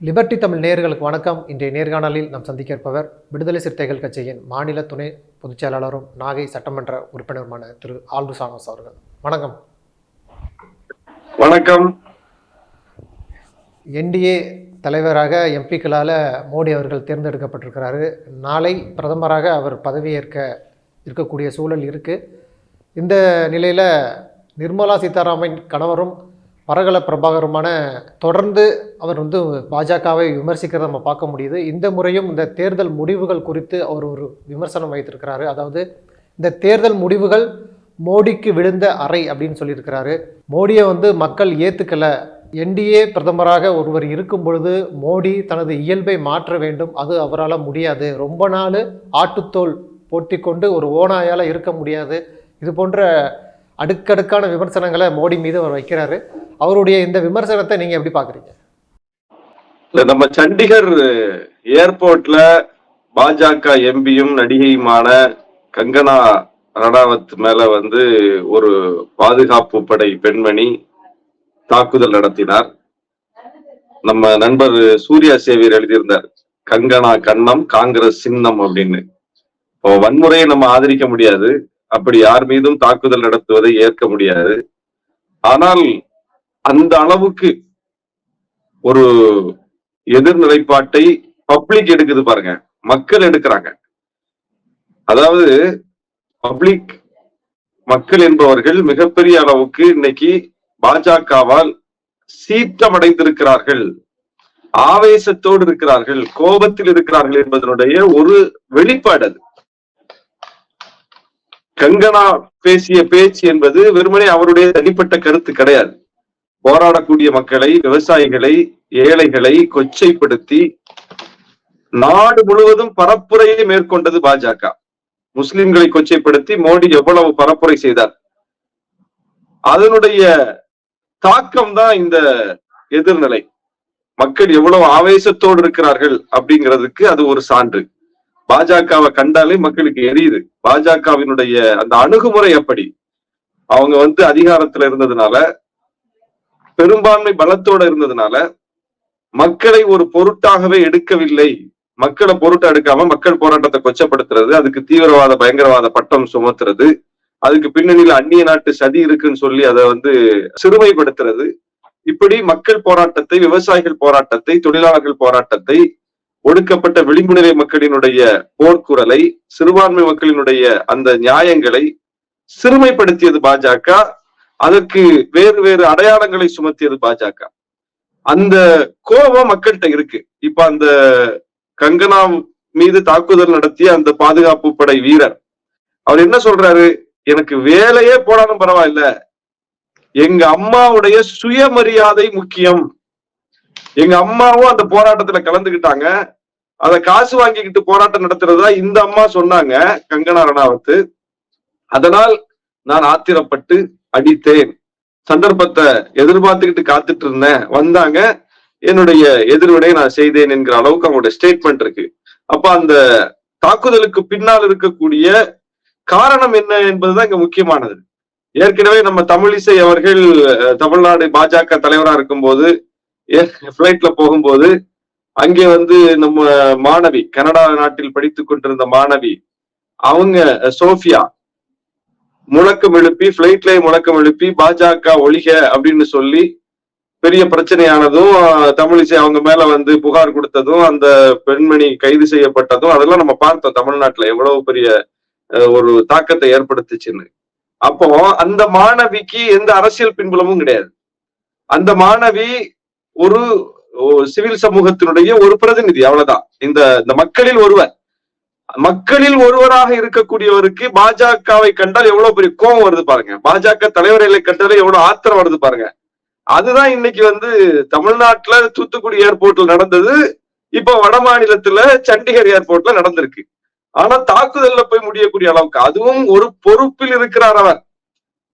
Liberty Tamil நேயர்களுக்கு வணக்கம். இன்றைய நேர்காணலில் நாம் சந்திக்க இருப்பவர் விடுதலை சிறுத்தைகள் கட்சியின் மாநில துணை பொதுச் செயலாளரும் நாகை சட்டமன்ற உறுப்பினருமான திரு ஆல்டு சானோஸ் அவர்கள். வணக்கம். வணக்கம். என்டிஏ தலைவராக எம்பிக்களால் மோடி அவர்கள் தேர்ந்தெடுக்கப்பட்டிருக்கிறாரு. நாளை பிரதமராக அவர் பதவியேற்க இருக்கக்கூடிய சூழல் இருக்குது இந்த நிலையில் நிர்மலா சீதாராமன் கணவரும் பரகல பிரபாகருமான தொடர்ந்து அவர் வந்து பாஜகவை விமர்சிக்கிறத நம்ம பார்க்க முடியுது. இந்த முறையும் இந்த தேர்தல் முடிவுகள் குறித்து அவர் ஒரு விமர்சனம் வைத்திருக்கிறாரு. அதாவது இந்த தேர்தல் முடிவுகள் மோடிக்கு விழுந்த அறை அப்படின்னு சொல்லியிருக்கிறாரு. மோடியை வந்து மக்கள் ஏற்றுக்கலை என்டிஏ பிரதமராக ஒருவர் இருக்கும் பொழுது மோடி தனது இயல்பை மாற்ற வேண்டும். அது அவரால் முடியாது. ரொம்ப நாள் ஆட்டுத்தோல் போட்டி கொண்டு ஒரு ஓனாயால் இருக்க முடியாது. இது போன்ற அடுக்கடுக்கான விமர்சனங்களை மோடி மீது அவர் வைக்கிறாரு. அவருடைய இந்த விமர்சனத்தை நீங்க எப்படி பாக்குறீங்க? நம்ம சண்டிகர் ஏர்போர்ட்ல பாஜக எம்பியும் நடிகையுமான கங்கனா ரணாவத் மேல வந்து ஒரு பாதுகாப்பு படை பெண்மணி தாக்குதல் நடத்தினார். நம்ம நண்பர் சூர்யா சேவியர் எழுதியிருந்தார் கங்கனா கண்ணம் காங்கிரஸ் சின்னம் அப்படின்னு. இப்போ வன்முறையை நம்ம ஆதரிக்க முடியாது. அப்படி யார் மீதும் தாக்குதல் நடத்துவதை ஏற்க முடியாது. ஆனால் அந்த அளவுக்கு ஒரு எதிர்நிலைப்பாட்டை பப்ளிக் எடுக்குது பாருங்க. மக்கள் எடுக்கிறாங்க. அதாவது பப்ளிக் மக்கள் என்பவர்கள் மிகப்பெரிய அளவுக்கு இன்னைக்கு பாஜகவால் சீற்றமடைந்திருக்கிறார்கள். ஆவேசத்தோடு இருக்கிறார்கள். கோபத்தில் இருக்கிறார்கள் என்பதனுடைய ஒரு வெளிப்பாடு அது. கங்கனா பேசிய பேச்சு என்பது வெறுமனே அவருடைய தனிப்பட்ட கருத்து கிடையாது. போராடக்கூடிய மக்களை விவசாயிகளை ஏழைகளை கொச்சைப்படுத்தி நாடு முழுவதும் பரப்புரையை மேற்கொண்டது பாஜக. முஸ்லிம்களை கொச்சைப்படுத்தி மோடி எவ்வளவு பரப்புரை செய்தார். அதனுடைய தாக்கம் தான் இந்த எதிர்நிலை. மக்கள் எவ்வளவு ஆவேசத்தோடு இருக்கிறார்கள் அப்படிங்கிறதுக்கு அது ஒரு சான்று. பாஜகவை கண்டாலே மக்களுக்கு எரியுது. பாஜகவினுடைய அந்த அணுகுமுறை அப்படி. அவங்க வந்து அதிகாரத்துல இருந்ததுனால பெரும்பான்மை பலத்தோட இருந்ததுனால மக்களை ஒரு பொருட்டாகவே எடுக்கவில்லை. மக்களை பொருட்டா எடுக்காம மக்கள் போராட்டத்தை கொச்சப்படுத்துறது அதுக்கு தீவிரவாத பயங்கரவாத பட்டம் சுமத்துறது அதுக்கு பின்னணியில அந்நிய நாட்டு சதி இருக்குன்னு சொல்லி அதை வந்து சிறுமைப்படுத்துறது. இப்படி மக்கள் போராட்டத்தை விவசாயிகள் போராட்டத்தை தொழிலாளர்கள் போராட்டத்தை ஒடுக்கப்பட்ட விளிம்பு நிலை மக்களினுடைய போர்க்குரலை சிறுபான்மை மக்களினுடைய அந்த நியாயங்களை சிறுமைப்படுத்தியது பாஜக. அதற்கு வேறு வேறு அடையாளங்களை சுமத்தியது பாஜக. அந்த கோபம் மக்கள்கிட்ட இருக்கு. இப்ப அந்த கங்கனா மீது தாக்குதல் நடத்திய அந்த பாதுகாப்பு படை வீரர் அவர் என்ன சொல்றாரு? எனக்கு வேலையே போனாலும் பரவாயில்ல. எங்க அம்மாவுடைய சுயமரியாதை முக்கியம். எங்க அம்மாவும் அந்த போராட்டத்துல கலந்துகிட்டாங்க. அத காசு வாங்கிக்கிட்டு போராட்டம் நடத்துறதா இந்த அம்மா சொன்னாங்க கங்கனா ரணாவத்து. அதனால் நான் ஆத்திரப்பட்டு அடித்தேன். சந்தர்ப்பத்தை எதிர்பார்த்துக்கிட்டு காத்துட்டு இருந்தேன் வந்தாங்க. என்னுடைய எதிர்வினை நான் செய்தேன் என்கிற அளவுக்கு அவங்களுடைய ஸ்டேட்மெண்ட் இருக்கு. அப்ப அந்த தாக்குதலுக்கு பின்னால் இருக்கக்கூடிய காரணம் என்ன என்பதுதான் இங்க முக்கியமானது. ஏற்கனவே நம்ம தமிழிசை அவர்கள் தமிழ்நாடு பாஜக தலைவரா இருக்கும்போது பிளைட்ல போகும்போது அங்கே வந்து நம்ம மாணவி கனடா நாட்டில் படித்துக் கொண்டிருந்த மாணவி அவங்க சோஃபியா முழக்கம் எழுப்பி பிளைட்லயே முழக்கம் எழுப்பி பாஜக ஒழிக அப்படின்னு சொல்லி பெரிய பிரச்சனையானதும் தமிழிசை அவங்க மேல வந்து புகார் கொடுத்ததும் அந்த பெண்மணி கைது செய்யப்பட்டதும் அதெல்லாம் நம்ம பார்த்தோம் தமிழ்நாட்டுல எவ்வளவு பெரிய ஒரு தாக்கத்தை ஏற்படுத்துச்சுன்னு. அப்போ அந்த மாணவிக்கு எந்த அரசியல் பின்புலமும் கிடையாது. அந்த மாணவி ஒரு சிவில் சமூகத்தினுடைய ஒரு பிரதிநிதி அவ்வளவுதான். இந்த இந்த மக்களில் ஒருவர். மக்களில் ஒருவராக இருக்கக்கூடியவருக்கு பாஜகவை கண்டால் எவ்வளவு பெரிய கோபம் வருது பாருங்க. பாஜக தலைவர்களை கண்டாலே எவ்வளவு ஆத்திரம் வருது பாருங்க. அதுதான் இன்னைக்கு வந்து தமிழ்நாட்டுல தூத்துக்குடி ஏர்போர்ட்ல நடந்தது. இப்ப வட மாநிலத்துல சண்டிகர் ஏர்போர்ட்ல நடந்திருக்கு. ஆனா தாக்குதல்ல போய் முடியக்கூடிய அளவுக்கு அதுவும் ஒரு பொறுப்பில் இருக்கிறார் அவர்.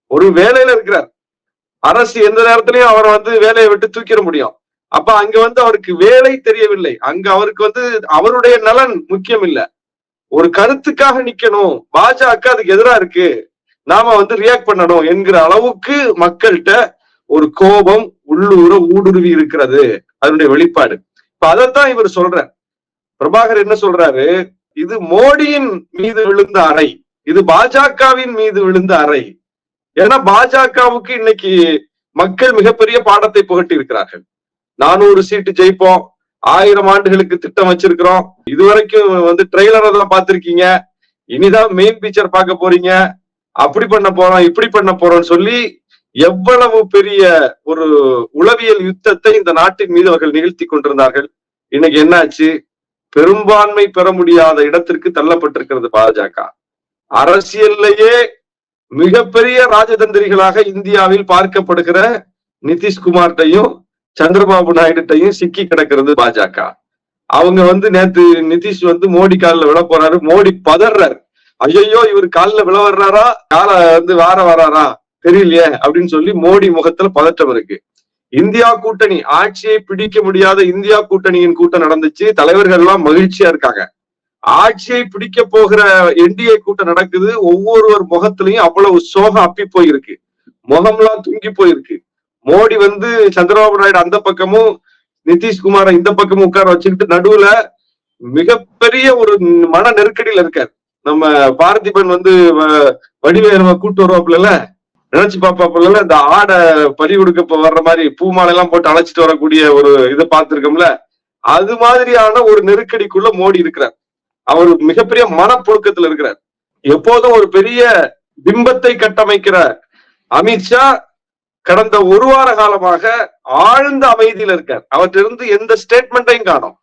ஒரு வேலையில இருக்கிறார். அரசு எந்த நேரத்திலையும் அவரை வந்து வேலையை விட்டு தூக்கிட முடியும். அப்ப அங்க வந்து அவருக்கு வேலை தெரியவில்லை. அங்க அவருக்கு வந்து அவருடைய நலன் முக்கியம் இல்ல ஒரு கருத்துக்காக நிக்கணும். பாஜக அதுக்கு எதிரா இருக்கு. நாம வந்து ரியாக்ட் பண்ணணும் என்கிற அளவுக்கு மக்கள்கிட்ட ஒரு கோபம் உள்ளூர ஊடுருவி இருக்கிறது. அதனுடைய வெளிப்பாடு. இப்ப அதைத்தான் இவர் சொல்றார். பிரபாகர் என்ன சொல்றாரு? இது மோடியின் மீது விழுந்த அறை. இது பாஜகவின் மீது விழுந்த அறை. ஏன்னா பாஜகவுக்கு இன்னைக்கு மக்கள் மிகப்பெரிய பாடத்தை புகட்டி இருக்கிறார்கள் நானூறு சீட்டு ஜெயிப்போம். ஆயிரம் ஆண்டுகளுக்கு திட்டம் வச்சிருக்கிறோம். இதுவரைக்கும் வந்து ட்ரெய்லரை தான் பார்த்திருக்கீங்க. இனிதான் மெயின் பிக்சர் பார்க்க போறீங்க. அப்படி பண்ண போறோம் இப்படி பண்ண போறோம்னு சொல்லி எவ்வளவு பெரிய ஒரு உளவியல் யுத்தத்தை இந்த நாட்டின் மீது அவர்கள் நிகழ்த்தி கொண்டிருந்தார்கள். இன்னைக்கு என்னாச்சு? பெரும்பான்மை பெற முடியாத இடத்திற்கு தள்ளப்பட்டிருக்கிறது பாஜக. அரசியல்லையே மிகப்பெரிய ராஜதந்திரிகளாக இந்தியாவில் பார்க்கப்படுகிற நிதிஷ்குமார்ட்டையும் சந்திரபாபு நாயுடுட்டையும் சிக்கி கிடக்கிறது பாஜக. அவங்க வந்து நேத்து நிதிஷ் வந்து மோடி காலில் விழ போறாரு. மோடி பதறாரு ஐயோ இவர் காலில் விழ வர்றாரா? கால வந்து வார வராரா? தெரியலையே அப்படின்னு சொல்லி மோடி முகத்துல பதற்றம் இருக்கு. இந்தியா கூட்டணி ஆட்சியை பிடிக்க முடியாத இந்தியா கூட்டணியின் கூட்டம் நடந்துச்சு. தலைவர்கள் எல்லாம் மகிழ்ச்சியா இருக்காங்க. ஆட்சியை பிடிக்க போகிற என்டிஏ கூட்டம் நடக்குது. ஒவ்வொருவர் முகத்திலையும் அவ்வளவு சோகம் அப்பி போயிருக்கு முகம்லாம் துங்கி போயிருக்கு. மோடி வந்து சந்திரபாபு நாயுடு அந்த பக்கமும் நிதிஷ்குமாரை இந்த பக்கமும் உட்கார வச்சுக்கிட்டு நடுவுல மிகப்பெரிய ஒரு மன நெருக்கடியில இருக்கார். நம்ம பாரதிபன் வந்து வ- வடிவேலுவை கூட்டு வருவாப்புல நினைச்சு பாப்பாப்புல இந்த ஆடை பறி கொடுக்க வர்ற மாதிரி பூமாலை எல்லாம் போட்டு அழைச்சிட்டு வரக்கூடிய ஒரு இதை பார்த்திருக்கோம்ல? அது மாதிரியான ஒரு நெருக்கடிக்குள்ள மோடி இருக்கிறார். அவர் மிகப்பெரிய மனப்புழுக்கத்துல இருக்கிறார். எப்போதும் ஒரு பெரிய பிம்பத்தை கட்டமைக்கிற அமித்ஷா கடந்த ஒரு வார காலமாக ஆழ்ந்த அமைதியில இருக்கார். அவற்றிலிருந்து எந்த ஸ்டேட்மெண்ட்டையும் காணும்.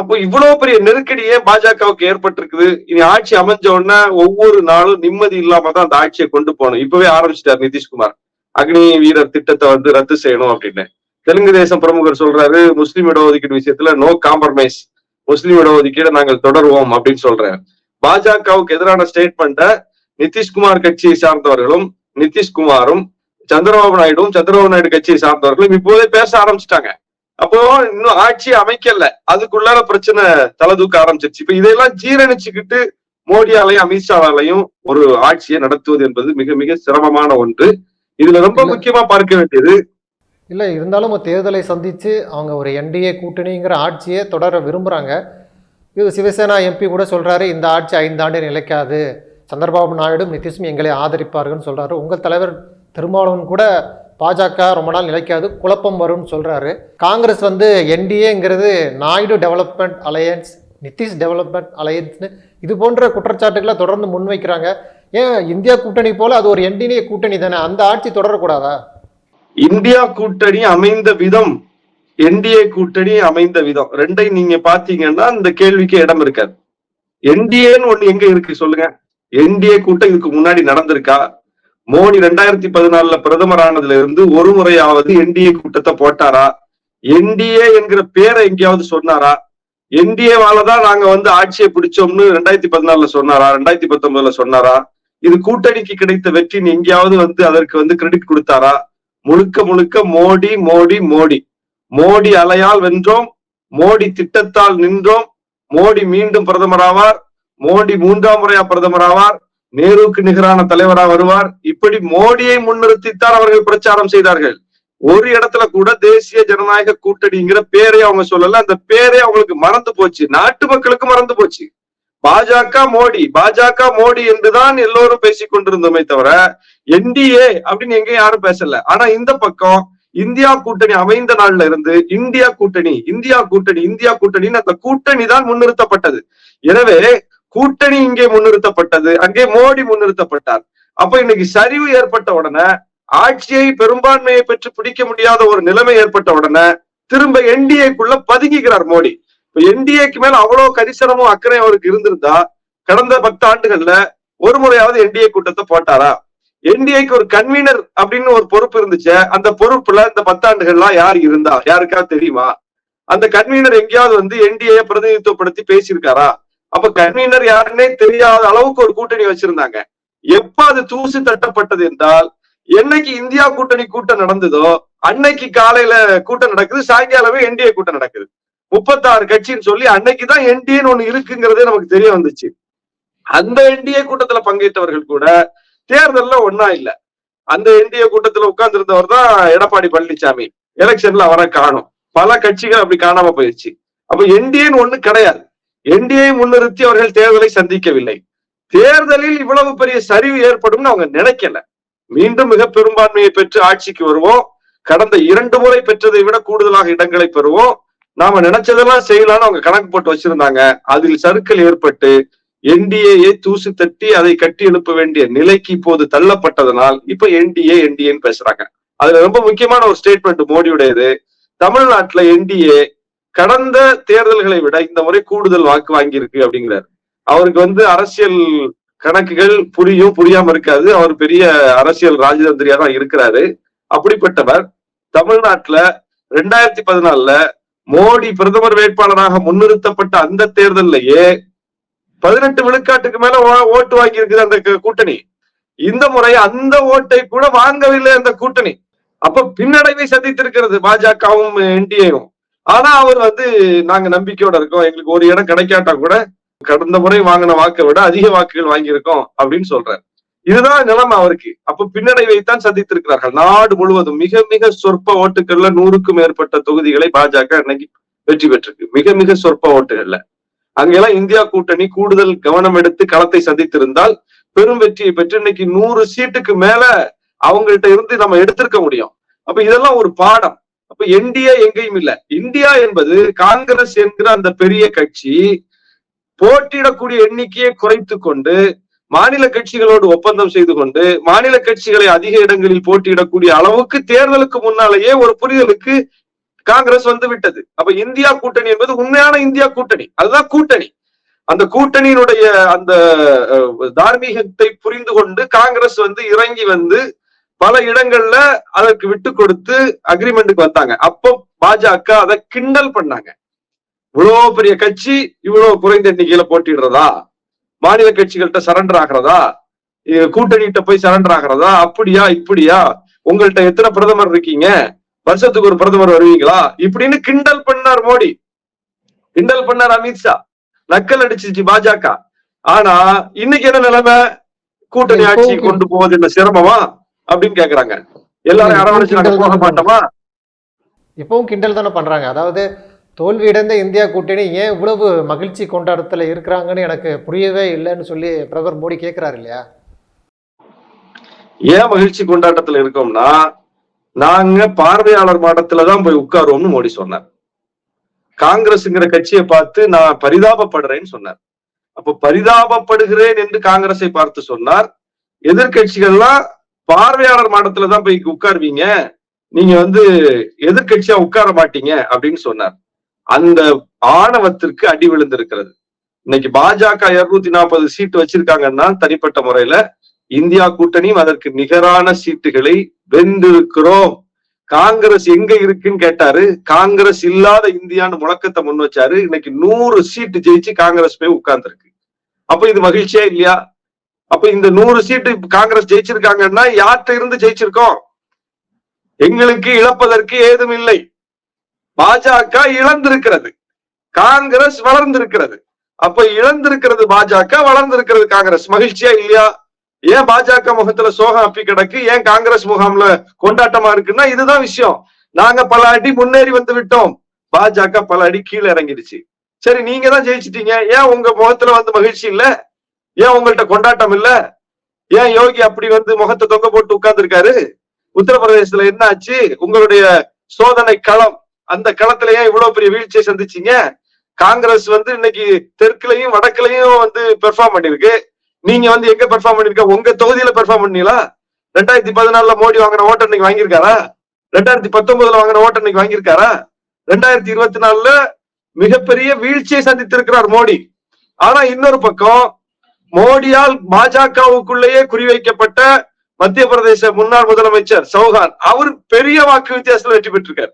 அப்போ இவ்வளவு பெரிய நெருக்கடியே பாஜகவுக்கு ஏற்பட்டிருக்குது. இனி ஆட்சி அமைஞ்ச உடனே ஒவ்வொரு நாளும் நிம்மதி இல்லாம தான் அந்த ஆட்சியை கொண்டு போகணும். இப்பவே ஆரம்பிச்சிட்டார் நிதிஷ்குமார். அக்னி வீரர் திட்டத்தை வந்து ரத்து செய்யணும் அப்படின்னு. தெலுங்கு தேசம் பிரமுகர் சொல்றாரு முஸ்லீம் இடஒதுக்கீடு விஷயத்துல நோ காம்ப்ரமைஸ் முஸ்லிம் இடஒதுக்கீடு நாங்கள் தொடருவோம் அப்படின்னு சொல்றாரு. பாஜகவுக்கு எதிரான ஸ்டேட்மெண்ட்டை நிதிஷ்குமார் கட்சியை சார்ந்தவர்களும் நிதிஷ்குமாரும் சந்திரபாபு நாயுடும் சந்திரபாபு நாயுடு கட்சியை சார்ந்தவர்களும் இப்போதே பேச ஆரம்பிச்சிட்டாங்க. அப்போ இன்னும் ஆட்சி அமைக்கல. அதுக்குள்ளார பிரச்சனை தலை தூக்க ஆரம்பிச்சிருச்சு. இப்ப இதெல்லாம் ஜீரணிச்சுக்கிட்டு மோடியாலையும் அமித்ஷாவாலையும் ஒரு ஆட்சியை நடத்துவது என்பது மிக மிக சிரமமான ஒன்று. இதுல ரொம்ப. முக்கியமா பார்க்க வேண்டியது இல்லை இருந்தாலும் தேர்தலை சந்தித்து அவங்க ஒரு என்டிஏ கூட்டணிங்கிற ஆட்சியை தொடர விரும்புகிறாங்க இது சிவசேனா எம்பி கூட சொல்கிறாரு இந்த ஆட்சி ஐந்தாண்டு நிலைக்காது. சந்திரபாபு நாயுடும் நிதிஷும் எங்களை ஆதரிப்பார்கள்னு சொல்கிறாரு உங்கள் தலைவர் திருமாவளவன் கூட பாஜக ரொம்ப நாள் நிலைக்காது குழப்பம் வரும்னு சொல்கிறாரு காங்கிரஸ் வந்து என்டிஏங்கிறது Naidu development alliance Nitish development அலையன்ஸ்னு இது போன்ற குற்றச்சாட்டுகளை தொடர்ந்து முன்வைக்கிறாங்க. ஏன் இந்தியா கூட்டணி போல அது ஒரு என்டிஏ கூட்டணி தானே? அந்த ஆட்சி தொடரக்கூடாதா? இந்தியா கூட்டணி அமைந்த விதம் என்டிஏ கூட்டணி அமைந்த விதம். ரெண்டையும் நீங்க பாத்தீங்கன்னா இந்த கேள்விக்கு இடம் இருக்காது. என்டிஏன்னு ஒண்ணு எங்க இருக்கு சொல்லுங்க. என்டிஏ கூட்டம் இதுக்கு முன்னாடி நடந்திருக்கா? மோடி ரெண்டாயிரத்தி பதினாலுல பிரதமர் ஆனதுல இருந்து ஒரு முறையாவது என்டிஏ கூட்டத்தை போட்டாரா? என்டிஏ என்கிற பேரை எங்கேயாவது சொன்னாரா? என்டிஏவாலதான் நாங்க வந்து ஆட்சியை பிடிச்சோம்னு ரெண்டாயிரத்தி பதினாலுல சொன்னாரா? ரெண்டாயிரத்தி பத்தொன்பதுல சொன்னாரா? இது கூட்டணிக்கு கிடைத்த வெற்றின்னு எங்கேயாவது வந்து அதற்கு வந்து கிரெடிட் கொடுத்தாரா? முழுக்க முழுக்க மோடி மோடி மோடி. மோடி அலையால் வென்றோம் மோடி திட்டத்தால் நின்றோம் மோடி மீண்டும் பிரதமர் ஆவார் மோடி மூன்றாம் முறையா பிரதமராவார் நேருக்கு நிகரான தலைவரா வருவார். இப்படி மோடியை முன்னிறுத்தித்தான் அவர்கள் பிரச்சாரம் செய்தார்கள். ஒரு இடத்துல கூட தேசிய ஜனநாயக கூட்டணிங்கிற பேரை அவங்க சொல்லல. அந்த பேரே அவங்களுக்கு மறந்து போச்சு. நாட்டு மக்களுக்கு மறந்து போச்சு. பாஜக மோடி பாஜக மோடி என்றுதான் எல்லோரும் பேசிக் கொண்டிருந்தோமே தவிர என்டிஏ அப்படின்னு எங்கேயும் யாரும் பேசல. ஆனா இந்த பக்கம் இந்தியா கூட்டணி அமைந்த நாள்ல இருந்து இந்தியா கூட்டணி இந்தியா கூட்டணி இந்தியா கூட்டணின்னு அந்த கூட்டணி தான் முன்னிறுத்தப்பட்டது. எனவே கூட்டணி இங்கே முன்னிறுத்தப்பட்டது. அங்கே மோடி முன்னிறுத்தப்பட்டார். அப்ப இன்னைக்கு சரிவு ஏற்பட்ட உடனே ஆட்சியை பெரும்பான்மையை பெற்று பிடிக்க முடியாத ஒரு நிலைமை ஏற்பட்ட உடனே திரும்ப என்டிஏக்குள்ள பதுங்கிக்கிறார் மோடி. இப்ப என்டிஏக்கு மேல அவ்வளவு கரிசனமும் அக்கறையும் அவருக்கு இருந்திருந்தா கடந்த பத்து ஆண்டுகள்ல ஒரு முறையாவது என்டிஏ கூட்டத்தை போட்டாரா? என்டிஏக்கு ஒரு கன்வீனர் அப்படின்னு ஒரு பொறுப்பு இருந்துச்சு அந்த பொறுப்புல இந்த பத்தாண்டுகள்லாம் யார் இருந்தா? யாருக்காவது தெரியுமா? அந்த கன்வீனர் எங்கேயாவது வந்து என்டிஏ பிரதிநிதித்துவப்படுத்தி பேசியிருக்காரா? அப்ப கன்வீனர் யாருன்னே தெரியாத அளவுக்கு ஒரு கூட்டணி வச்சிருந்தாங்க. எப்ப அது தூசி தட்டப்பட்டது என்றால் என்னைக்கு இந்தியா கூட்டணி கூட்டம் நடந்ததோ அன்னைக்கு காலையில கூட்டம் நடக்குது சாயங்காலமே என்டிஏ கூட்டம் நடக்குது. முப்பத்தாறு கட்சின்னு சொல்லி அன்னைக்குதான் என்டிஏன்னு ஒண்ணு இருக்குங்கிறதே நமக்கு தெரிய வந்துச்சு. அந்த என்டிஏ கூட்டத்துல பங்கேற்றவர்கள் கூட தேர்தல்ல ஒன்னா இல்ல. அந்த என்டிஏ கூட்டத்துல உட்கார்ந்து இருந்தவர் தான் எடப்பாடி பழனிசாமி எலெக்ஷன்ல அவரை காணும். பல கட்சிகள் அப்படி காணாம போயிடுச்சு அப்ப என்டிஏன்னு ஒண்ணு கிடையாது. என்டிஏ முன்னிறுத்தி அவர்கள் தேர்தலை சந்திக்கவில்லை. தேர்தலில் இவ்வளவு பெரிய சரிவு ஏற்படும்னு அவங்க நினைக்கல. மீண்டும் மிக பெரும்பான்மையை பெற்று ஆட்சிக்கு வருவோம். கடந்த இரண்டு முறை பெற்றதை விட கூடுதலாக இடங்களை பெறுவோம். நாம நினைச்சதெல்லாம் செய்யலாம்னு அவங்க கணக்கு போட்டு வச்சிருந்தாங்க. அதில் சறுக்கல் ஏற்பட்டு என்டிஏயை தூசு தட்டி அதை கட்டி எழுப்ப வேண்டிய நிலைக்கு இப்போது தள்ளப்பட்டதனால் இப்ப என்டிஏ என்டிஏன்னு பேசுறாங்க. அதுல ரொம்ப முக்கியமான ஒரு ஸ்டேட்மெண்ட் மோடியுடையது. தமிழ்நாட்டுல என்டிஏ கடந்த தேர்தல்களை விட இந்த முறை கூடுதல் வாக்கு வாங்கியிருக்கு அப்படிங்கிறார். அவருக்கு வந்து அரசியல் கணக்குகள் புரியும் புரியாம இருக்காது. அவர் பெரிய அரசியல் ராஜதந்திரியா தான் இருக்கிறாரு. அப்படிப்பட்டவர் தமிழ்நாட்டுல ரெண்டாயிரத்தி பதினாலுல மோடி பிரதமர் வேட்பாளராக முன்னிறுத்தப்பட்ட அந்த தேர்தல்லையே பதினெட்டு விழுக்காட்டுக்கு மேல ஓட்டு வாங்கி இருக்குது அந்த கூட்டணி. இந்த முறை அந்த ஓட்டை கூட வாங்கவில்லை அந்த கூட்டணி. அப்ப பின்னடைவை சந்தித்திருக்கிறது பாஜகவும் என்டிஏவும். ஆனா அவர் வந்து நாங்க நம்பிக்கையோட இருக்கோம். எங்களுக்கு ஒரு இடம் கிடைக்காட்டா கூட கடந்த முறை வாங்கின வாக்கை விட அதிக வாக்குகள் வாங்கியிருக்கோம் அப்படின்னு சொல்றாரு. இதுதான் நிலைமை அவருக்கு. அப்ப பின்னடைவைத்தான் சந்தித்திருக்கிறார்கள். நாடு முழுவதும் மிக மிக சொற்ப ஓட்டுகள்ல நூறுக்கும் மேற்பட்ட தொகுதிகளை பாஜக இன்னைக்கு வெற்றி பெற்றிருக்கு. மிக மிக சொற்ப ஓட்டுகள்ல. அங்கெல்லாம் இந்தியா கூட்டணி கூடுதல் கவனம் எடுத்து களத்தை சந்தித்திருந்தால் பெரும் வெற்றியை பெற்று இன்னைக்கு நூறு சீட்டுக்கு மேல அவங்கள்ட்ட இருந்து நம்ம எடுத்திருக்க முடியும். அப்ப இதெல்லாம் ஒரு பாடம். அப்ப என்டிஏ எங்கேயும் இல்ல. இந்தியா என்பது காங்கிரஸ் என்கிற அந்த பெரிய கட்சி போட்டியிடக்கூடிய எண்ணிக்கையை குறைத்து கொண்டு மாநில கட்சிகளோடு ஒப்பந்தம் செய்து கொண்டு மாநில கட்சிகளை அதிக இடங்களில் போட்டியிடக்கூடிய அளவுக்கு தேர்தலுக்கு முன்னாலேயே ஒரு புரிதலுக்கு காங்கிரஸ் வந்து விட்டது. அப்ப இந்தியா கூட்டணி என்பது உண்மையான இந்தியா கூட்டணி. அதுதான் கூட்டணி. அந்த கூட்டணியினுடைய அந்த தார்மீகத்தை புரிந்து கொண்டு காங்கிரஸ் வந்து இறங்கி வந்து பல இடங்கள்ல அதற்கு விட்டு கொடுத்து அக்ரிமெண்ட்டுக்கு வந்தாங்க. அப்போ பாஜக அதை கிண்டல் பண்ணாங்க. இவ்வளவு பெரிய கட்சி இவ்வளவு குறைந்த எண்ணிக்கையில போட்டிடுறதா மாநில கட்சிகள்கிட்ட சரண்டர் ஆகிறதா? கூட்டணிகிட்ட போய் சரண்டர் ஆகிறதா? அப்படியா இப்படியா? உங்கள்ட்ட எத்தனை பிரதமர் இருக்கீங்க? வருஷத்துக்கு ஒரு பிரதமர் வருவீங்களா? இப்படின்னு கிண்டல் பண்ணார் மோடி. கிண்டல் பண்ணார் அமித்ஷா நக்கல் அடிச்சிச்சு பாஜக. ஆனா இன்னைக்கு என்ன நிலைமை? கூட்டணி ஆட்சி. கொண்டு போவது என்ன சிரமமா? அப்படின்னு கேக்குறாங்க. எல்லாரும் அரவணைச்சு நாங்க போக மாட்டோமா? இப்பவும் கிண்டல் தானே பண்றாங்க. அதாவது தோல்வியடைந்த இந்தியா கூட்டணி ஏன் இவ்வளவு மகிழ்ச்சி கொண்டாட்டத்துல இருக்கிறாங்கன்னு எனக்கு புரியவே இல்லைன்னு சொல்லி பிரதமர் மோடி கேட்கிறாரு இல்லையா? ஏன் மகிழ்ச்சி கொண்டாட்டத்துல இருக்கோம்னா நாங்க பார்வையாளர் மாடத்துல தான் போய் உட்காருவோம்னு மோடி சொன்னார். காங்கிரஸ்ங்கிற கட்சியை பார்த்து நான் பரிதாபப்படுறேன்னு சொன்னார். அப்ப பரிதாபப்படுகிறேன் என்று காங்கிரஸை பார்த்து சொன்னார். எதிர்க்கட்சிகள்லாம் பார்வையாளர் மாடத்துல தான் போய் உட்காருவீங்க. நீங்க வந்து எதிர்க்கட்சியா உட்கார மாட்டீங்க அப்படின்னு சொன்னார். அந்த ஆணவத்திற்கு அடி விழுந்திருக்கிறது. இன்னைக்கு பாஜக இருநூத்தி நாற்பது சீட்டு வச்சிருக்காங்கன்னா தனிப்பட்ட முறையில இந்தியா கூட்டணியும் அதற்கு நிகரான சீட்டுகளை வென்றிருக்கிறோம். காங்கிரஸ் எங்க இருக்குன்னு கேட்டாரு. காங்கிரஸ் இல்லாத இந்தியான்னு முழக்கத்தை முன் வச்சாரு. இன்னைக்கு நூறு சீட்டு ஜெயிச்சு காங்கிரஸ் போய் உட்கார்ந்துருக்கு. அப்ப இது மகிழ்ச்சியா இல்லையா? அப்ப இந்த நூறு சீட்டு காங்கிரஸ் ஜெயிச்சிருக்காங்கன்னா யார்கிட்ட இருந்து ஜெயிச்சிருக்கோம்? எங்களுக்கு இழப்பதற்கு ஏதும் இல்லை. பாஜக இழந்திருக்கிறது. காங்கிரஸ் வளர்ந்திருக்கிறது. அப்ப இழந்திருக்கிறது பாஜக வளர்ந்திருக்கிறது காங்கிரஸ். மகிழ்ச்சியா இல்லையா? ஏன் பாஜக முகத்துல சோகம் அப்பி கிடக்கு? ஏன் காங்கிரஸ் முகாம்ல கொண்டாட்டமா இருக்குன்னா இதுதான் விஷயம். நாங்க பல அடி முன்னேறி வந்து விட்டோம். பாஜக பல அடி கீழே இறங்கிடுச்சு. சரி நீங்க தான் ஜெயிச்சிட்டீங்க. ஏன் உங்க முகத்துல வந்து மகிழ்ச்சி இல்ல? ஏன் உங்கள்ட்ட கொண்டாட்டம் இல்ல? ஏன் யோகி அப்படி வந்து முகத்தை தொங்க போட்டு உட்கார்ந்துருக்காரு? உத்தரப்பிரதேசத்துல என்ன ஆச்சு? உங்களுடைய சோதனை களம் அந்த களத்துல ஏன் இவ்வளவு பெரிய வீழ்ச்சியை சந்திச்சீங்க? காங்கிரஸ் வந்து இன்னைக்கு தெற்குலையும் வடக்குலையும் வந்து பெர்ஃபார்ம் பண்ணிருக்கு நீங்க வந்து எங்க பெர்ஃபார்ம் பண்ணிருக்க உங்க தொகுதியில பெர்ஃபார்ம் பண்ணீங்களா? ரெண்டாயிரத்தி பதினாலுல மோடி வாங்கின ஓட்டர் இன்னைக்கு வாங்கியிருக்காரா? ரெண்டாயிரத்தி பத்தொன்பதுல வாங்கின ஓட்டர் இன்னைக்கு வாங்கியிருக்காரா? ரெண்டாயிரத்தி இருபத்தி நாலுல மிகப்பெரிய வீழ்ச்சியை சந்தித்திருக்கிறார் மோடி. ஆனா இன்னொரு பக்கம் மோடியால் பாஜகவுக்குள்ளேயே குறிவைக்கப்பட்ட மத்திய பிரதேச முன்னாள் முதலமைச்சர் சௌஹான் அவர் பெரிய வாக்கு வித்தியாசத்துல வெற்றி பெற்றிருக்கார்.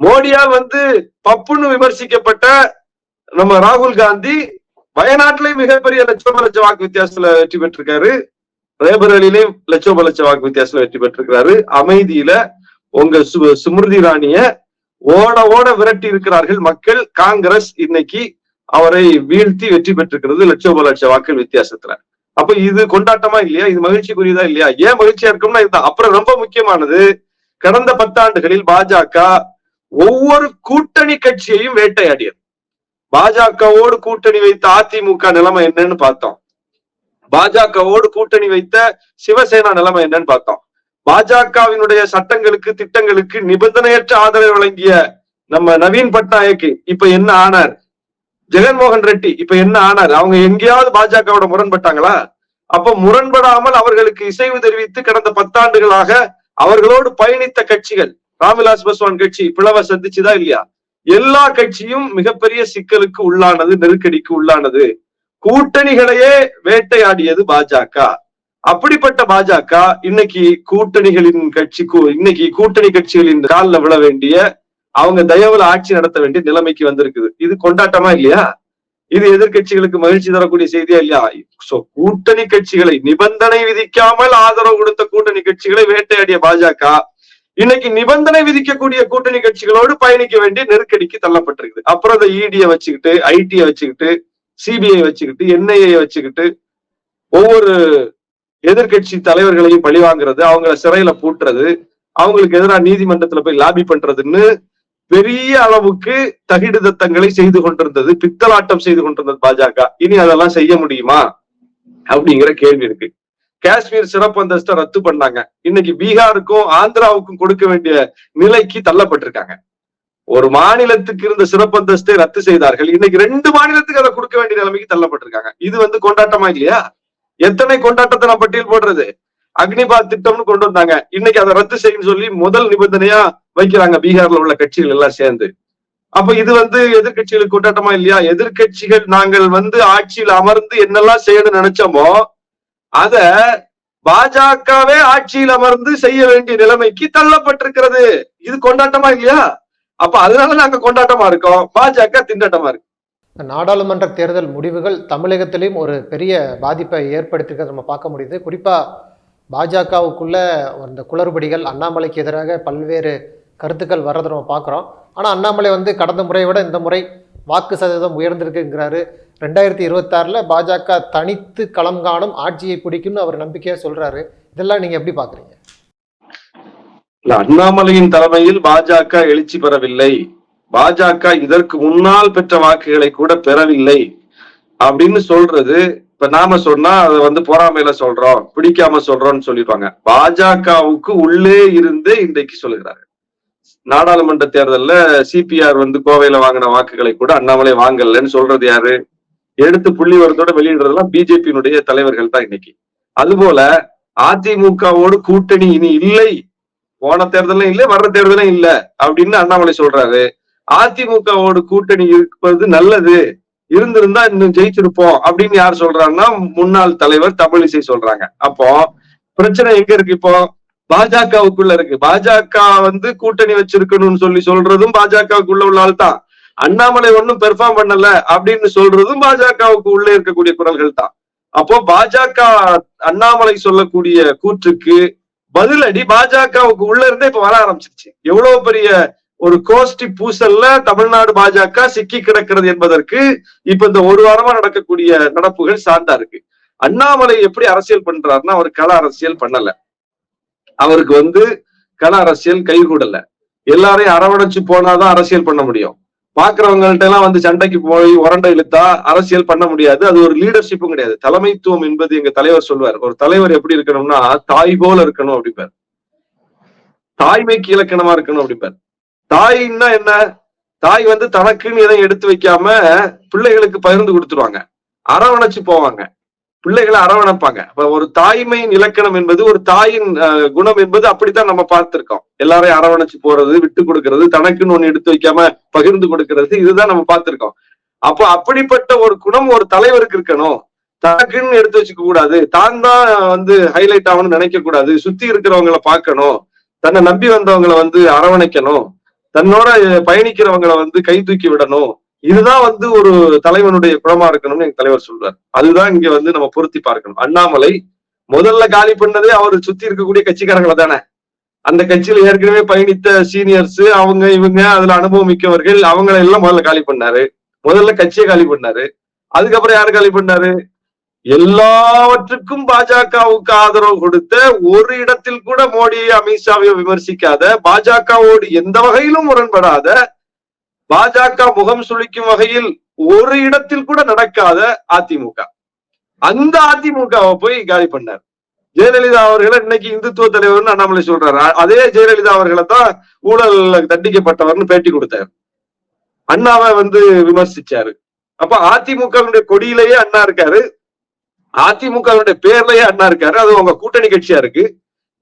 மோடியால் வந்து பப்புன்னு விமர்சிக்கப்பட்ட நம்ம ராகுல் காந்தி வயநாட்டிலே மிகப்பெரிய லட்சோப லட்ச வாக்கு வித்தியாசத்துல வெற்றி பெற்றிருக்காரு. ரேபரேலிலையும் லட்சோப லட்ச வாக்கு வித்தியாசத்துல வெற்றி பெற்றிருக்கிறாரு. அமைதியில உங்க சு சுமிருதி ராணிய ஓட ஓட விரட்டி இருக்கிறார்கள் மக்கள். காங்கிரஸ் இன்னைக்கு அவரை வீழ்த்தி வெற்றி பெற்றிருக்கிறது லட்சோப லட்ச வாக்கள் வித்தியாசத்துல. அப்ப இது கொண்டாட்டமா இல்லையா? இது மகிழ்ச்சிக்குரியதா இல்லையா? ஏன் மகிழ்ச்சியா இருக்கும்னா இதுதான். அப்புறம் ரொம்ப முக்கியமானது கடந்த பத்தாண்டுகளில் பாஜக ஒவ்வொரு கூட்டணி கட்சியையும் வேட்டையாடியது. பாஜகவோடு கூட்டணி வைத்த அதிமுக நிலைமை என்னன்னு பார்த்தோம். பாஜகவோடு கூட்டணி வைத்த சிவசேனா நிலைமை என்னன்னு பார்த்தோம். பாஜகவினுடைய சட்டங்களுக்கு திட்டங்களுக்கு நிபந்தனையற்ற ஆதரவு வழங்கிய நம்ம நவீன் பட்நாயக் இப்ப என்ன ஆனார்? ஜெகன்மோகன் ரெட்டி இப்ப என்ன ஆனார்? அவங்க எங்கேயாவது பாஜகவோட முரண்பட்டாங்களா? அப்ப முரண்படாமல் அவர்களுக்கு இசைவு தெரிவித்து கடந்த பத்தாண்டுகளாக அவர்களோடு பயணித்த கட்சிகள் ராம்விலாஸ் பாஸ்வான் கட்சி பிளவை சந்திச்சுதா இல்லையா? எல்லா கட்சியும் மிகப்பெரிய சிக்கலுக்கு உள்ளானது நெருக்கடிக்கு உள்ளானது. கூட்டணிகளையே வேட்டையாடியது பாஜக. அப்படிப்பட்ட பாஜக இன்னைக்கு கூட்டணிகளின் கட்சி இன்னைக்கு கூட்டணி கட்சிகளின் காலில் விழ வேண்டிய அவங்க தயவுல ஆட்சி நடத்த வேண்டிய நிலைமைக்கு வந்திருக்குது. இது கொண்டாட்டமா இல்லையா? இது எதிர்கட்சிகளுக்கு மகிழ்ச்சி தரக்கூடிய செய்தியா இல்லையா? சோ கூட்டணி கட்சிகளை நிபந்தனை விதிக்காமல் ஆதரவு கொடுத்த கூட்டணி கட்சிகளை வேட்டையாடிய பாஜக இன்னைக்கு நிபந்தனை விதிக்கக்கூடிய கூட்டணி கட்சிகளோடு பயணிக்க வேண்டிய நெருக்கடிக்கு தள்ளப்பட்டிருக்குது. அப்புறம் இந்த இடியை வச்சுக்கிட்டு ஐடியை வச்சுக்கிட்டு சிபிஐ வச்சுக்கிட்டு என்ஐஏ வச்சுக்கிட்டு ஒவ்வொரு எதிர்க்கட்சி தலைவர்களையும் பழி வாங்குறது அவங்கள சிறையில பூட்டுறது அவங்களுக்கு எதிராக நீதிமன்றத்துல போய் லாபி பண்றதுன்னு பெரிய அளவுக்கு தகிடுதத்தங்களை செய்து கொண்டிருந்தது பித்தலாட்டம் செய்து கொண்டிருந்தது பாஜக. இனி அதெல்லாம் செய்ய முடியுமா? அப்படிங்கிற கேள்வி இருக்கு. காஷ்மீர் சிறப்பு அந்தஸ்தை ரத்து பண்ணாங்க. இன்னைக்கு பீகாருக்கும் ஆந்திராவுக்கும் கொடுக்க வேண்டிய நிலைக்கு தள்ளப்பட்டிருக்காங்க. ஒரு மாநிலத்துக்கு இருந்த சிறப்பு அந்தஸ்தை ரத்து செய்தார்கள். இன்னைக்கு ரெண்டு மாநிலத்துக்கு அதை கொடுக்க வேண்டிய நிலைமைக்கு தள்ளப்பட்டிருக்காங்க. இது வந்து கொண்டாட்டமா இல்லையா? எத்தனை கொண்டாட்டத்தை நான் பட்டியல் போடுறது? அக்னிபாத் திட்டம்னு கொண்டு வந்தாங்க. இன்னைக்கு அதை ரத்து செய்யணும்னு சொல்லி முதல் நிபந்தனையா வைக்கிறாங்க. பீகார்ல உள்ள கட்சிகள் எல்லாம் சேர்ந்து. அப்ப இது வந்து எதிர்க்கட்சிகளுக்கு கொண்டாட்டமா இல்லையா? எதிர்க்கட்சிகள் நாங்கள் வந்து ஆட்சியில் அமர்ந்து என்னெல்லாம் செய்யணும்னு நினைச்சோமோ அத பாஜகவே ஆட்சியில் அமர்ந்து செய்ய வேண்டிய நிலைமைக்கு தள்ளப்பட்டிருக்கிறது. இது கொண்டாட்டமா இல்லையா? அப்ப அதனால நாங்க கொண்டாட்டமா இருக்கோம். பாஜக திண்டாட்டமா இருக்கு. நாடாளுமன்ற தேர்தல் முடிவுகள் தமிழகத்திலையும் ஒரு பெரிய பாதிப்பை ஏற்படுத்தியிருக்கிறத நம்ம பார்க்க முடியுது. குறிப்பாக பாஜகவுக்குள்ள அந்த குளறுபடிகள் அண்ணாமலைக்கு எதிராக பல்வேறு கருத்துக்கள் வர்றதை நம்ம பார்க்குறோம். ஆனால் அண்ணாமலை வந்து கடந்த முறையை விட இந்த முறை வாக்கு சதவீதம் உயர்ந்திருக்குங்கிறாரு. ரெண்டாயிரத்தி இருபத்தாறில் பாஜக தனித்து களம் காணும் ஆட்சியை பிடிக்கும்னு அவர் நம்பிக்கையாக சொல்கிறாரு இதெல்லாம் நீங்கள் எப்படி பார்க்குறீங்க? இல்லை அண்ணாமலையின் தலைமையில் பாஜக எழுச்சி பெறவில்லை. பாஜக இதற்கு முன்னால் பெற்ற வாக்குகளை கூட பெறவில்லை அப்படின்னு சொல்றது. இப்ப நாம சொன்னா அதை வந்து பொறாமையில சொல்றோம் பிடிக்காம சொல்றோம்னு சொல்லிருப்பாங்க. பாஜகவுக்கு உள்ளே இருந்து இன்றைக்கு சொல்லுகிறாரு. நாடாளுமன்ற தேர்தல்ல சிபிஆர் வந்து கோவையில வாங்கின வாக்குகளை கூட அண்ணாமலை வாங்கலன்னு சொல்றது யாரு? எடுத்து புள்ளி வரத்தோட வெளியிடுறதெல்லாம் பிஜேபியினுடைய தலைவர்கள் தான் இன்னைக்கு. அதுபோல அதிமுகவோடு கூட்டணி இனி இல்லை. போன தேர்தலும் இல்ல வர்ற தேர்தலும் இல்ல அப்படின்னு அண்ணாமலை சொல்றாரு. அதிமுகவோடு கூட்டணி இருப்பது நல்லது. இருந்திருந்தா இன்னும் ஜெயிச்சிருப்போம் அப்படின்னு யார் சொல்றாங்கன்னா முன்னாள் தலைவர் தமிழிசை சொல்றாங்க. அப்போ பிரச்சனை எங்க இருக்கு இப்போ? பாஜகவுக்குள்ள இருக்கு. பாஜக வந்து கூட்டணி வச்சிருக்கணும்னு சொல்லி சொல்றதும் பாஜகவுக்குள்ள உள்ள ஆள் தான். அண்ணாமலை ஒன்னும் பெர்ஃபார்ம் பண்ணல அப்படின்னு சொல்றதும் பாஜகவுக்கு உள்ளே இருக்கக்கூடிய குரல்கள் தான். அப்போ பாஜக அண்ணாமலை சொல்லக்கூடிய கூற்றுக்கு பதிலடி பாஜகவுக்கு உள்ள இருந்தே இப்ப வர ஆரம்பிச்சிருச்சு. எவ்வளவு பெரிய ஒரு கோஷ்டி பூசல்ல தமிழ்நாடு பாஜக சிக்கி கிடக்கிறது என்பதற்கு இப்ப இந்த ஒரு வாரமா நடக்கக்கூடிய நடப்புகள் சார்ந்தா இருக்கு. அண்ணாமலை எப்படி அரசியல் பண்றாருன்னா அவர் கள அரசியல் பண்ணல. அவருக்கு வந்து கள அரசியல் கைகூடல எல்லாரையும் அரவணைச்சு போனாதான் அரசியல் பண்ண முடியும். பாக்குறவங்கள்ட்ட எல்லாம் வந்து சண்டைக்கு போய் உரண்டை இழுத்தா அரசியல் பண்ண முடியாது. அது ஒரு லீடர்ஷிப்பும் கிடையாது. தலைமைத்துவம் என்பது எங்க தலைவர் சொல்வார். ஒரு தலைவர் எப்படி இருக்கணும்னா தாய் போல இருக்கணும் அப்படிப்பார் தாய்மைக்கு இலக்கணமா இருக்கணும் அப்படிப்பார் தாயின்னா என்ன? தாய் வந்து தனக்குன்னு எதையும் எடுத்து வைக்காம பிள்ளைகளுக்கு பகிர்ந்து கொடுத்துருவாங்க. அரவணைச்சு போவாங்க. பிள்ளைகளை அரவணைப்பாங்க. அப்ப ஒரு தாய்மையின் இலக்கணம் என்பது ஒரு தாயின் குணம் என்பது அப்படித்தான் நம்ம பார்த்திருக்கோம். எல்லாரையும் அரவணைச்சு போறது விட்டு கொடுக்கறது தனக்குன்னு ஒண்ணு எடுத்து வைக்காம பகிர்ந்து கொடுக்கறது இதுதான் நம்ம பார்த்திருக்கோம். அப்போ அப்படிப்பட்ட ஒரு குணம் ஒரு தலைவருக்கு இருக்கணும். தனக்குன்னு எடுத்து வச்சுக்க கூடாது. தான் தான் வந்து ஹைலைட் ஆகணும்னு நினைக்க கூடாது. சுத்தி இருக்கிறவங்கள பார்க்கணும். தன்னை நம்பி வந்தவங்களை வந்து அரவணைக்கணும். தன்னோட பயணிக்கிறவங்களை வந்து கை தூக்கி விடணும். இதுதான் வந்து ஒரு தலைவனுடைய குணமா இருக்கணும்னு எங்க தலைவர் சொல்றார். அதுதான் இங்க வந்து நம்ம பொருத்தி பார்க்கணும். அண்ணாமலை முதல்ல காலி பண்ணதே அவர் சுத்தி இருக்கக்கூடிய கட்சிக்காரங்களை தானே. அந்த கட்சியில ஏற்கனவே பயணித்த சீனியர்ஸ் அவங்க இவங்க அதுல அனுபவம் மிக்கவர்கள் அவங்களை எல்லாம் முதல்ல காலி பண்ணாரு. முதல்ல கட்சியை காலி பண்ணாரு. அதுக்கப்புறம் யாரு காலி பண்ணாரு? எல்லாவற்றுக்கும் பாஜகவுக்கு ஆதரவு கொடுத்த ஒரு இடத்தில் கூட மோடியை அமித்ஷாவை விமர்சிக்காத பாஜகவோடு எந்த வகையிலும் முரண்படாத பாஜக முகம் சுளிக்கும் வகையில் ஒரு இடத்தில் கூட நடக்காத அதிமுக. அந்த அதிமுகவை போய் காலி பண்ணார். ஜெயலலிதா அவர்களை இன்னைக்கு இந்துத்துவ தலைவர்னு அண்ணாமலை சொல்றாரு. அதே ஜெயலலிதா அவர்களை தான் ஊழல் தண்டிக்கப்பட்டவர்னு பேட்டி கொடுத்தார். அண்ணாவை வந்து விமர்சிச்சாரு. அப்ப அதிமுகவினுடைய கொடியிலேயே அண்ணா இருக்காரு. அதிமுகவினுடைய பேர்லயே அண்ணா இருக்காரு. அது உங்க கூட்டணி கட்சியா இருக்கு.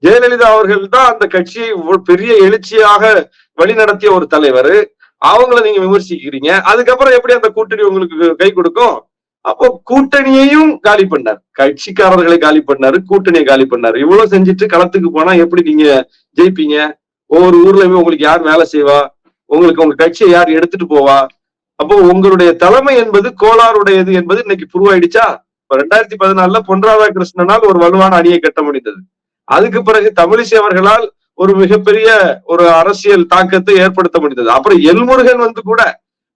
ஜெயலலிதா அவர்கள் தான் அந்த கட்சியை பெரிய எழுச்சியாக வழிநடத்திய ஒரு தலைவர். அவங்கள நீங்க விமர்சிக்கிறீங்க. அதுக்கப்புறம் எப்படி அந்த கூட்டணி உங்களுக்கு கை கொடுக்கும்? அப்போ கூட்டணியையும் காலி பண்ணார். கட்சிக்காரர்களை காலி பண்ணாரு கூட்டணியை காலி பண்ணாரு. இவ்வளவு செஞ்சுட்டு களத்துக்கு போனா எப்படி நீங்க ஜெயிப்பீங்க? ஒவ்வொரு ஊர்லயுமே உங்களுக்கு யார் வேலை செய்வா? உங்களுக்கு உங்க கட்சியை யார் எடுத்துட்டு போவா? அப்போ உங்களுடைய தலைமை என்பது கோளாறுடையது என்பது இன்னைக்கு புருவாயிடுச்சா இப்ப ரெண்டாயிரத்தி பதினாலுல பொன் ராதாகிருஷ்ணனால் ஒரு வலுவான அணியை கட்ட முடிந்தது. அதுக்கு பிறகு தமிழிசை அவர்களால் ஒரு மிகப்பெரிய ஒரு அரசியல் தாக்கத்தை ஏற்படுத்த முடிந்தது. அப்புறம் எல்முருகன் வந்து கூட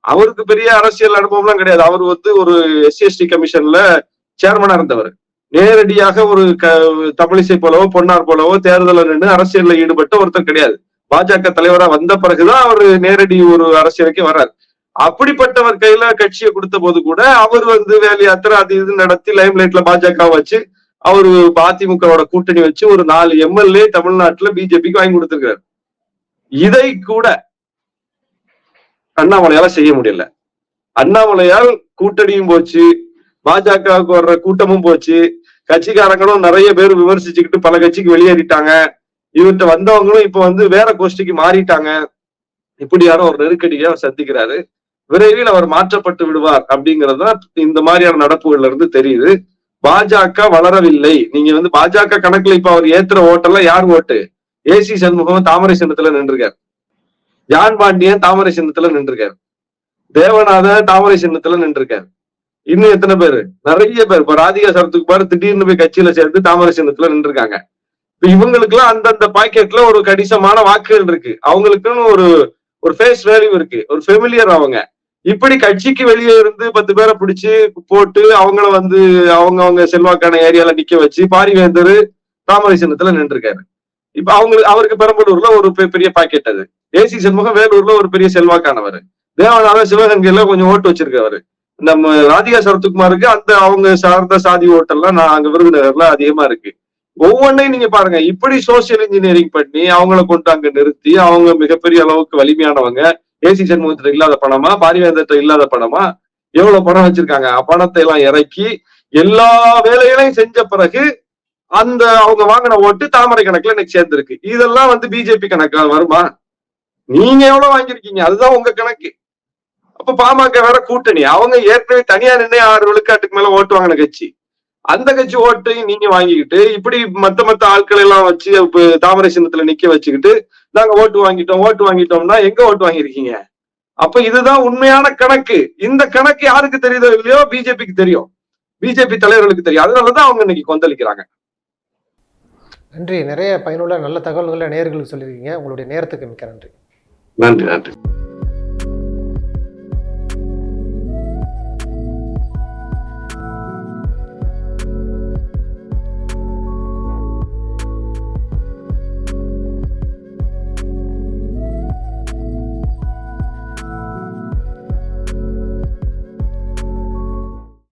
அவருக்கு பெரிய அரசியல் அனுபவம்லாம் கிடையாது. அவர் வந்து ஒரு எஸ்சிஎஸ்டி கமிஷன்ல சேர்மனா இருந்தவர். நேரடியாக ஒரு க தமிழிசை போலவோ பொன்னார் போலவோ தேர்தலில் நின்று அரசியல்ல ஈடுபட்ட ஒருத்தர் கிடையாது. பாஜக தலைவரா வந்த பிறகுதான் அவர் நேரடி ஒரு அரசியலுக்கு வர்றார். அப்படிப்பட்டவர் கையில கட்சியை கொடுத்த போது கூட அவர் வந்து வேலையாத்திர அது இது நடத்தி லைம் லைட்ல பாஜக வச்சு அவரு அதிமுகவோட கூட்டணி வச்சு ஒரு நாலு எம்எல்ஏ தமிழ்நாட்டுல பிஜேபிக்கு வாங்கி கொடுத்திருக்காரு இதை கூட அண்ணாமலையால செய்ய முடியல. அண்ணாமலையால் கூட்டணியும் போச்சு பாஜகவுக்கு வர்ற கூட்டமும் போச்சு. கட்சிக்காரங்களும் நிறைய பேர் விமர்சிச்சுக்கிட்டு பல கட்சிக்கு வெளியேறிட்டாங்க. இவர்கிட்ட வந்தவங்களும் இப்ப வந்து வேற கோஷ்டிக்கு மாறிட்டாங்க. இப்படியான ஒரு நெருக்கடியை அவர் சந்திக்கிறாரு. விரைவில் அவர் மாற்றப்பட்டு விடுவார் அப்படிங்கறதுதான் இந்த மாதிரியான நடப்புகள்ல இருந்து தெரியுது. பாஜக வளரவில்லை. நீங்க வந்து பாஜக கணக்குல இப்ப அவர் ஏத்துற ஓட்டெல்லாம் யார் ஓட்டு? ஏசி சண்முகம் தாமரை சின்னத்துல நின்றுருக்காரு. ஜான் பாண்டியன் தாமரை சின்னத்துல நின்றுருக்காரு. தேவநாதன் தாமரை சின்னத்துல நின்றுருக்காரு. இன்னும் எத்தனை பேரு? நிறைய பேர். இப்ப ராதிகா சரத்துக்கு பாரு திடீர்னு போய் கட்சியில சேர்ந்து தாமரை சின்னத்துல நின்றுருக்காங்க. இப்ப இவங்களுக்கு எல்லாம் அந்தந்த பாக்கெட்ல ஒரு கணிசமான வாக்குகள் இருக்கு. அவங்களுக்குன்னு ஒரு ஒரு ஃபேஸ் வேல்யூ இருக்கு. ஒரு ஃபெமிலியர் அவங்க. இப்படி கட்சிக்கு வெளியே இருந்து பத்து பேரை பிடிச்சு போட்டு அவங்கள வந்து அவங்க அவங்க செல்வாக்கான ஏரியால நிக்க வச்சு பாரிவேந்தர் தாமரை சின்னத்துல நின்றுருக்காரு. இப்ப அவங்களுக்கு அவருக்கு பெரம்பலூர்ல ஒரு பெரிய பாக்கெட் அது. ஏசி சண்முகம் வேலூர்ல ஒரு பெரிய செல்வாக்கானவர். தேவநாதன் சிவகங்கையில கொஞ்சம் ஓட்டு வச்சிருக்கவர். நம்ம ராதிகா சரத்குமாருக்கு அந்த அவங்க சார்ந்த சாதி ஓட்டெல்லாம் நான் அங்க விருதுநகர்ல அதிகமா இருக்கு. ஒவ்வொன்றையும் நீங்க பாருங்க இப்படி சோசியல் இன்ஜினியரிங் பண்ணி அவங்கள கொண்டு அங்க நிறுத்தி அவங்க மிகப்பெரிய அளவுக்கு வலிமையானவங்க. ஏசி சண்முகத்திட்ட இல்லாத பணமா பாரிவேந்தர்கிட்ட இல்லாத பணமா எவ்வளவு பணம் வச்சிருக்காங்க? பணத்தை எல்லாம் இறக்கி எல்லா வேலைகளையும் செஞ்ச பிறகு அந்த அவங்க வாங்கின ஓட்டு தாமரை கணக்குல எனக்கு சேர்ந்திருக்கு. இதெல்லாம் வந்து பிஜேபி கணக்கா வருமா? நீங்க எவ்வளவு வாங்கியிருக்கீங்க? அதுதான் உங்க கணக்கு. அப்ப பாமக வேற கூட்டணி. அவங்க ஏற்கனவே தனியா நின்று ஆறு விழுக்காட்டுக்கு மேல ஓட்டு வாங்கின கட்சி. அந்த கட்சி ஓட்டையும் நீங்க வாங்கிக்கிட்டு இப்படி மத்த மத்த ஆட்கள் எல்லாம் வச்சு தாமரை சின்னத்துல நிக்க வச்சுக்கிட்டு நாங்க ஓட்டு வாங்கிட்டோம் ஓட்டு வாங்கிட்டோம்னா எங்க ஓட்டு வாங்கியிருக்கீங்க? அப்ப இதுதான் உண்மையான கணக்கு. இந்த கணக்கு யாருக்கு தெரியுதோ இல்லையோ பிஜேபிக்கு தெரியும். பிஜேபி தலைவர்களுக்கு தெரியும். அதனாலதான் அவங்க இன்னைக்கு கொந்தளிக்கிறாங்க. நன்றி. நிறைய பயனுள்ள நல்ல தகவல்களை நேயர்களுக்கு சொல்லியிருக்கீங்க. உங்களுடைய நேரத்துக்கு மிக்க நன்றி. நன்றி நன்றி.